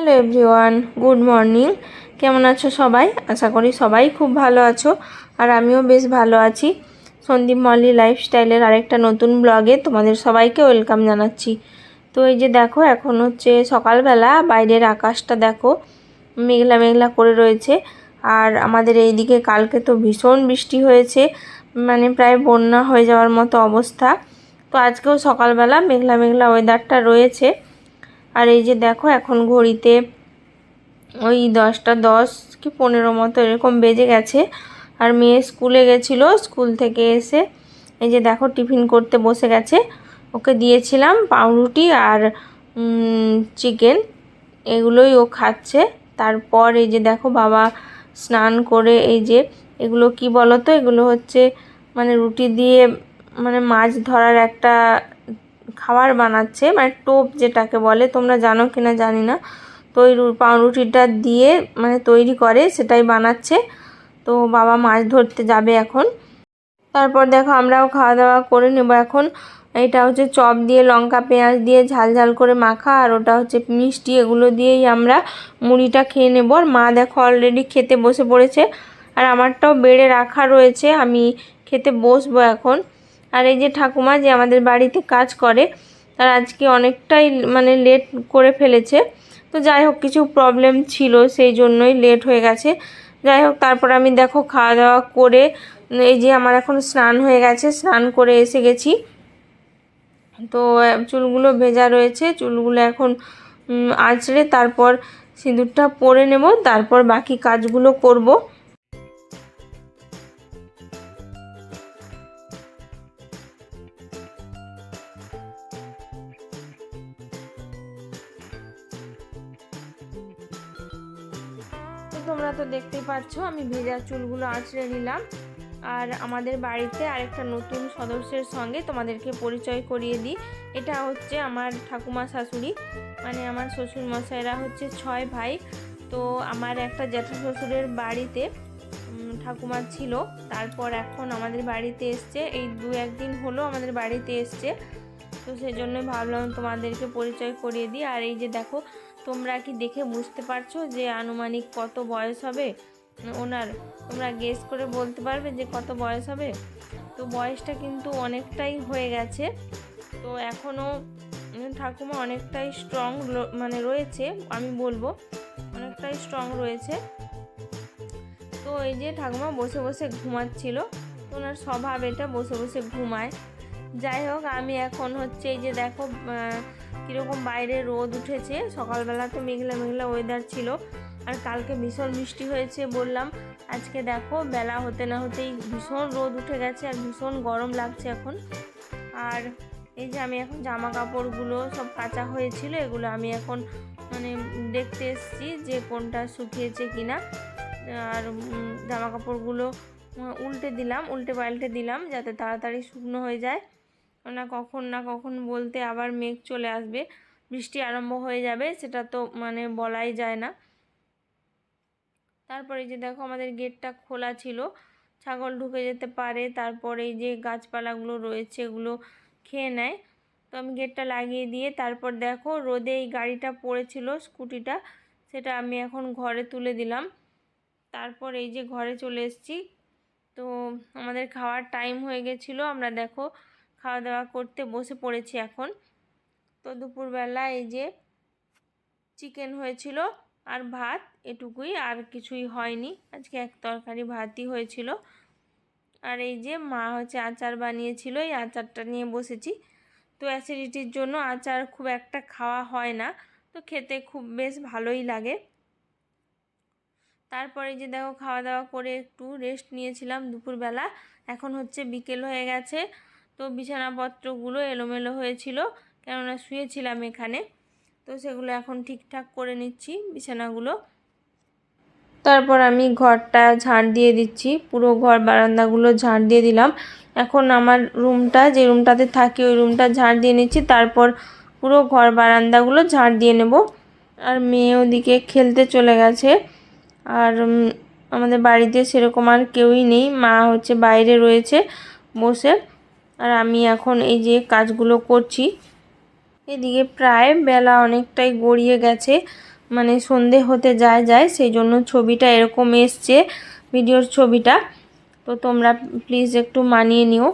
Hello everyone good morning কেমন আছো সবাই? আশা করি সবাই খুব ভালো আছো আর আমিও বেশ ভালো আছি। সন্দীপ মল্লি লাইফস্টাইলের আরেকটা নতুন ব্লগে তোমাদের সবাইকে ওয়েলকাম জানাচ্ছি। তো এই যে দেখো, এখন হচ্ছে সকালবেলা বাইরের আকাশটা দেখো, মেঘলা মেঘলা করে রয়েছে। আর আমাদের এইদিকে কালকে তো ভীষণ বৃষ্টি হয়েছে মানে প্রায় বন্যা হয়ে যাওয়ার মতো অবস্থা। তো আজকেও সকালবেলা মেঘলা মেঘলা ওয়েদারটা রয়েছে। আর এই যে দেখো, এখন ঘড়িতে ওই দশটা দশ কি পনেরো মতো এরকম বেজে গেছে। আর মেয়ে স্কুলে গেছিল, স্কুল থেকে এসে এই যে দেখো টিফিন করতে বসে গেছে। ওকে দিয়েছিলাম পাউরুটি আর চিকেন, এগুলোই ও খাচ্ছে। তারপর এই যে দেখো বাবা স্নান করে এই যে, এগুলো কি বলো তো এগুলো হচ্ছে মানে রুটি দিয়ে মানে মাছ ধরার একটা খাবার বানাচ্ছে মানে টোপ যেটাকে বলে, তোমরা জানো কিনা জানি না। তো ওই পাউরুটিটা দিয়ে মানে তৈরি করে, সেটাই বানাচ্ছে। তো বাবা মাছ ধরতে যাবে এখন। তারপর দেখো আমরাও খাওয়া দাওয়া করে নেব এখন। এটা হচ্ছে চপ দিয়ে, লঙ্কা, পেঁয়াজ দিয়ে ঝাল ঝাল করে মাখা, আর ওটা হচ্ছে মিষ্টি, এগুলো দিয়েই আমরা মুড়িটা খেয়ে নেব। আর মা দেখো অলরেডি খেতে বসে পড়েছে। আর আমারটাও বেড়ে রাখা রয়েছে, আমি খেতে বসবো এখন। আর এই যে ঠাকুমা যে আমাদের বাড়িতে কাজ করে, তার আজকে অনেকটাই মানে লেট করে ফেলেছে। তো যাই হোক, কিছু প্রবলেম ছিল, সেই জন্যই লেট হয়ে গেছে। যাই হোক, তারপর আমি দেখো খাওয়া দাওয়া করে, এই যে আমার এখন স্নান হয়ে গেছে, স্নান করে এসে গেছি। তো চুলগুলো ভেজা রয়েছে, চুলগুলো এখন আঁচড়ে তারপর সিঁদুরটা পরে নেব, তারপর বাকি কাজগুলো করব। পাচ্ছ আমি ভেজা চুলগুলো আঁচড়ে নিলাম। আর আমাদের বাড়িতে আরেকটা নতুন সদস্যের সঙ্গে তোমাদেরকে পরিচয় করিয়ে দিই। এটা হচ্ছে আমার ঠাকুমা শাশুড়ি। মানে আমার শ্বশুর মশাইরা হচ্ছে ছয় ভাই। তো আমার একটা জ্যাঠা শ্বশুরের বাড়িতে ঠাকুমা ছিল। তারপর এখন আমাদের বাড়িতে এসছে। এই দু একদিন হলো আমাদের বাড়িতে এসছে। তো সেই জন্যই ভাবলাম তোমাদেরকে পরিচয় করিয়ে দিই। আর এই যে দেখো, তোমরা কি দেখে বুঝতে পারছ যে আনুমানিক কত বয়স হবে? ওনার, তোমরা গেস করে বলতে পারবে যে কত বয়স হবে। তো বয়সটা কিন্তু অনেকটাই হয়ে গেছে। তো এখনও ঠাকুমা অনেকটাই স্ট্রং মানে রয়েছে, আমি বলব, অনেকটাই স্ট্রং রয়েছে। তো এই যে ঠাকুমা বসে বসে ঘুমাচ্ছিল ওনার স্বভাব এটা, বসে বসে ঘুমায়। যাই হোক, আমি এখন হচ্ছে এই যে দেখো কীরকম বাইরে রোদ উঠেছে, সকালবেলা তো মেঘলা মেঘলা ওয়েদার ছিল। আর কালকে ভীষণ বৃষ্টি হয়েছে বললাম। আজকে দেখো বেলা হতে না হতেই ভীষণ রোদ উঠে গেছে আর ভীষণ গরম লাগছে এখন। আর এই যে আমি এখন জামা কাপড়গুলো সব কাঁচা হয়েছিল, এগুলো আমি এখন মানে দেখতে এসেছি যে কোনটা শুকিয়েছে কি না আর জামা কাপড়গুলো উল্টে দিলাম, উল্টে পাল্টে দিলাম যাতে তাড়াতাড়ি শুকনো হয়ে যায়। না কখন না কখন বলতে আবার মেঘ চলে আসবে, বৃষ্টি আরম্ভ হয়ে যাবে, সেটা তো মানে বলাই যায় না। তারপরে যে দেখো আমাদের গেটটা খোলা ছিল, ছাগল ঢুকে যেতে পারে, তারপরে যে গাছপালাগুলো রয়েছে এগুলো খেয়ে নেয়। তো আমি গেটটা লাগিয়ে দিয়ে তারপর দেখো রোদে এই গাড়িটা পড়েছিল, স্কুটিটা, সেটা আমি এখন ঘরে তুলে দিলাম। তারপর এই যে ঘরে চলে এসেছি। তো আমাদের খাওয়ার টাইম হয়ে গেছিল, আমরা দেখো খাওয়া দাওয়া করতে বসে পড়েছি এখন। তো দুপুরবেলা এই যে চিকেন হয়েছিল আর ভাত এটুকুই, আর কিছুই হয়নি। আজকে এক তরকারি ভাতই হয়েছিল। আর এই যে মা হচ্ছে আচার বানিয়েছিল, এই আচারটা নিয়ে বসেছি। তো অ্যাসিডিটির জন্য আচার খুব একটা খাওয়া হয় না, তো খেতে খুব বেশ ভালোই লাগে। তারপরে যে দেখো খাওয়া দাওয়া করে একটু রেস্ট নিয়েছিলাম দুপুরবেলা। এখন হচ্ছে বিকেল হয়ে গেছে, তো বিছানাপত্রগুলো এলোমেলো হয়েছিল, কেননা শুয়েছিলাম এখানে। তো সেগুলো এখন ঠিকঠাক করে নিচ্ছি, বিছানাগুলো। তারপর আমি ঘরটা ঝাড় দিয়ে দিচ্ছি, পুরো ঘর বারান্দাগুলো ঝাড় দিয়ে দিলাম। এখন আমার রুমটা, যে রুমটাতে থাকি ওই রুমটা ঝাড় দিয়ে নিচ্ছি, তারপর পুরো ঘর বারান্দাগুলো ঝাড় দিয়ে নেব। আর মেয়ে ওদিকে খেলতে চলে গেছে, আর আমাদের বাড়িতে সেরকম আর কেউই নেই, মা হচ্ছে বাইরে রয়েছে বসে। আর আমি এখন এই যে কাজগুলো করছি এদিকে প্রায় বেলা অনেকটাই গড়িয়ে গেছে মানে সন্ধে হতে যায় যায় সেই জন্য ছবিটা এরকম এসছে, ভিডিওর ছবিটা। তো তোমরা প্লিজ একটু মানিয়ে নিও।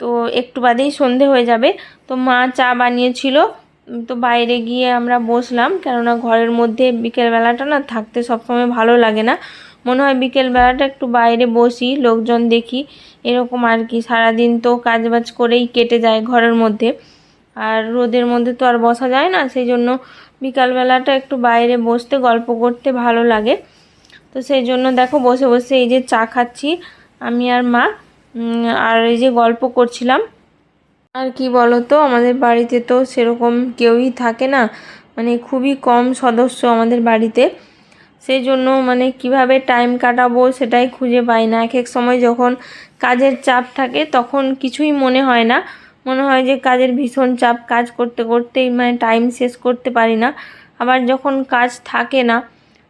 তো একটু বাদেই সন্ধে হয়ে যাবে। তো মা চা বানিয়েছিল, তো বাইরে গিয়ে আমরা বসলাম, কেননা ঘরের মধ্যে বিকেলবেলাটা না থাকতে সবসময় ভালো লাগে না। মনে হয় বিকেলবেলাটা একটু বাইরে বসি, লোকজন দেখি, এরকম আর কি। সারাদিন তো কাজবাজ করেই কেটে যায় ঘরের মধ্যে। আর রোদের মধ্যে তো আর বসা যায় না সেই জন্য বিকালবেলাটা একটু বাইরে বসতে, গল্প করতে ভালো লাগে। তো সেই জন্য দেখো বসে বসে এই যে চা খাচ্ছি, আমি আর মা আর এই যে গল্প করছিলাম। আর কি বলো তো আমাদের বাড়িতে তো সেরকম কেউই থাকে না মানে খুবই কম সদস্য আমাদের বাড়িতে। সেই জন্য মানে কীভাবে টাইম কাটাবো সেটাই খুঁজে পাই না। এক এক সময় যখন কাজের চাপ থাকে তখন কিছুই মনে হয় না। মনে হয় যে কাজের ভীষণ চাপ কাজ করতে করতেই মানে টাইম শেষ করতে পারি না। আবার যখন কাজ থাকে না,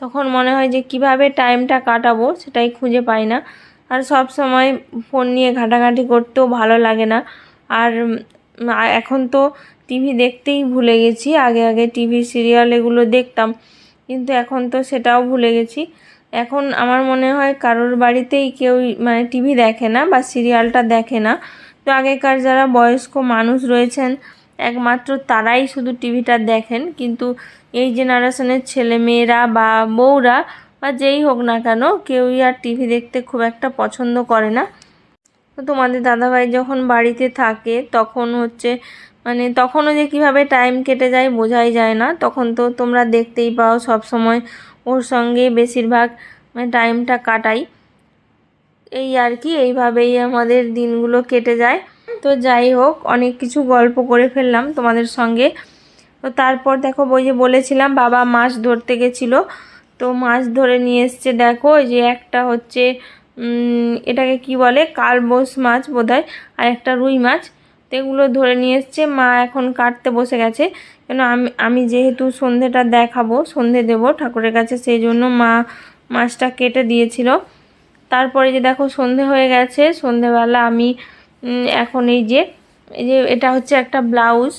তখন মনে হয় যে কীভাবে টাইমটা কাটাবো সেটাই খুঁজে পাই না। আর সব সময় ফোন নিয়ে ঘাটাঘাটি করতেও ভালো লাগে না। আর এখন তো টিভি দেখতেই ভুলে গেছি। আগে আগে টিভি সিরিয়াল এগুলো দেখতাম, কিন্তু এখন তো সেটাও ভুলে গেছি। এখন আমার মনে হয় কারোর বাড়িতেই কেউ মানে টিভি দেখে না বা সিরিয়ালটা দেখে না। তো আগেকার যারা বয়স্ক মানুষ রয়েছেন, একমাত্র তারাই শুধু টিভিটা দেখেন। কিন্তু এই জেনারেশনের ছেলে মেয়েরা বা বউরা বা যেই হোক না কেন, কেউই আর টিভি দেখতে খুব একটা পছন্দ করে না। তো তোমাদের দাদাভাই যখন বাড়িতে থাকে, তখন হচ্ছে মানে তখনও যে কীভাবে টাইম কেটে যায় বোঝাই যায় না। তখন তো তোমরা দেখতেই পাও সব সময় ওর সঙ্গে বেশিরভাগ মানে টাইমটা কাটাই। এই আর কি, এইভাবেই আমাদের দিনগুলো কেটে যায়। তো যাই হোক, অনেক কিছু গল্প করে ফেললাম তোমাদের সঙ্গে। তো তারপর দেখো বই যে বলেছিলাম, বাবা মাছ ধরতে গেছিল। তো মাছ ধরে নিয়ে এসছে, দেখো যে একটা হচ্ছে এটাকে কি বলে? কালবোস মাছ বোধ আর একটা রুই মাছ। তো এগুলো ধরে নিয়ে এসছে, মা এখন কাটতে বসে গেছে। কেন আমি আমি যেহেতু সন্ধেটা দেখাবো, সন্ধে দেবো ঠাকুরের কাছে, সেই জন্য মা মাছটা কেটে দিয়েছিল। তারপরে যে দেখো সন্ধে হয়ে গেছে, সন্ধেবেলা আমি এখন এই যে এই যে এটা হচ্ছে একটা ব্লাউজ,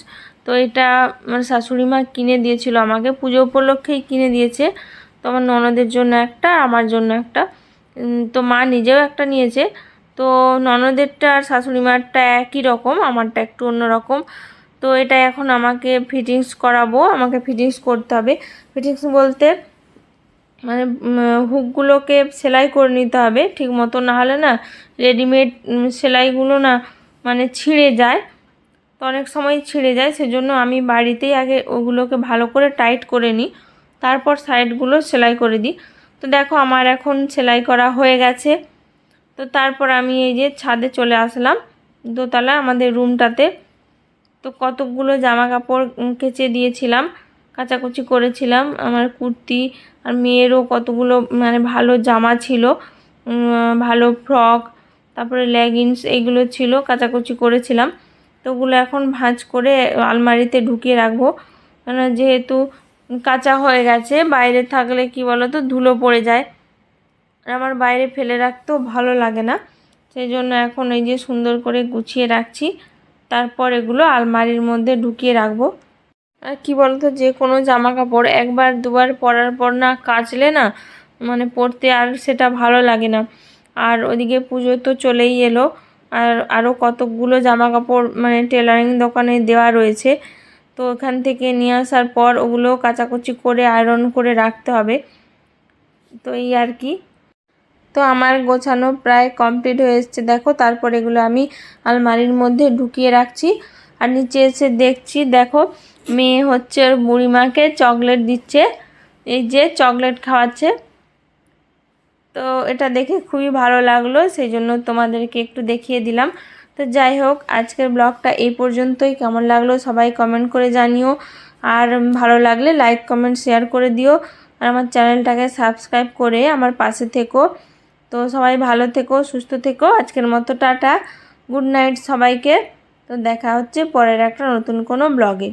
তো এটা আমার শাশুড়ি মা কিনে দিয়েছিল আমাকে, পুজো উপলক্ষেই কিনে দিয়েছে। তো আমার ননদের জন্য একটা, আমার জন্য একটা তো মা নিজেও একটা নিয়েছে। তো ননদেরটা আর শাশুড়ি মারটা একই রকম, আমারটা একটু অন্য রকম। তো এটা এখন আমাকে ফিটিংস করাবো, আমাকে ফিটিংস করতে হবে। ফিটিংস বলতে মানে হুকগুলোকে সেলাই করে নিতে হবে, ঠিক মতো না হলে না রেডিমেড সেলাইগুলো না মানে ছিঁড়ে যায়। তো অনেক সময় ছিঁড়ে যায়, সেজন্য আমি বাড়িতেই আগে ওগুলোকে ভালো করে টাইট করে নিই, তারপর সাইডগুলো সেলাই করে দিই। তো দেখো, আমার এখন সেলাই করা হয়ে গেছে। তো তারপর আমি এই যে ছাদে চলে আসলাম দোতলা আমাদের রুমটাতে। তো কতকগুলো জামা কাপড় কেচে দিয়েছিলাম। কাচাকুচি করেছিলাম। আমার কুর্তি আর মেয়েরও কতগুলো মানে ভালো জামা ছিল ভালো ফ্রক, তারপরে লেগিংস এইগুলো ছিল, কাচাকুচি করেছিলাম। তো ওগুলো এখন ভাঁজ করে আলমারিতে ঢুকিয়ে রাখব। কেন যেহেতু কাঁচা হয়ে গেছে, বাইরে থাকলে কি বলো তো ধুলো পড়ে যায়। আর আমার বাইরে ফেলে রাখতেও ভালো লাগে না। সেই জন্য এখন এই যে সুন্দর করে গুছিয়ে রাখছি, তারপর এগুলো আলমারির মধ্যে ঢুকিয়ে রাখব। আর কী বলতো, যে কোনো জামা কাপড় একবার দুবার পরার পর না কাচলে না মানে পরতে আর সেটা ভালো লাগে না। আর ওদিকে পুজো তো চলেই এলো, আর আরও কতকগুলো জামা কাপড় মানে টেলারিং দোকানে দেওয়া রয়েছে। তো ওখান থেকে নিয়ে আসার পর ওগুলো কাচাকুচি করে আয়রন করে রাখতে হবে। তো এই আর কি। তো আমার গোছানো প্রায় কমপ্লিট হয়ে এসছে, দেখো। তারপর এগুলো আমি আলমারির মধ্যে ঢুকিয়ে রাখছি। আর নিচে এসে দেখছি, দেখো মেয়ে হচ্ছে ওর বুড়িমাকে চকলেট দিচ্ছে। এই যে চকলেট খাওয়াচ্ছে। তো এটা দেখে খুবই ভালো লাগল সেই জন্য তোমাদেরকে একটু দেখিয়ে দিলাম। তো যাই হোক, আজকের ব্লগটা এই পর্যন্তই। কেমন লাগল সবাই কমেন্ট করে জানিও। আর ভালো লাগলে লাইক কমেন্ট শেয়ার করে দিও। আর আমার চ্যানেলটাকে সাবস্ক্রাইব করে আমার পাশে থেকো। তো সবাই ভালো থেকো, সুস্থ থেকো। আজকের মতো টাটা। গুড নাইট সবাইকে। তো দেখা হচ্ছে পরের একটা নতুন কোনো ব্লগে।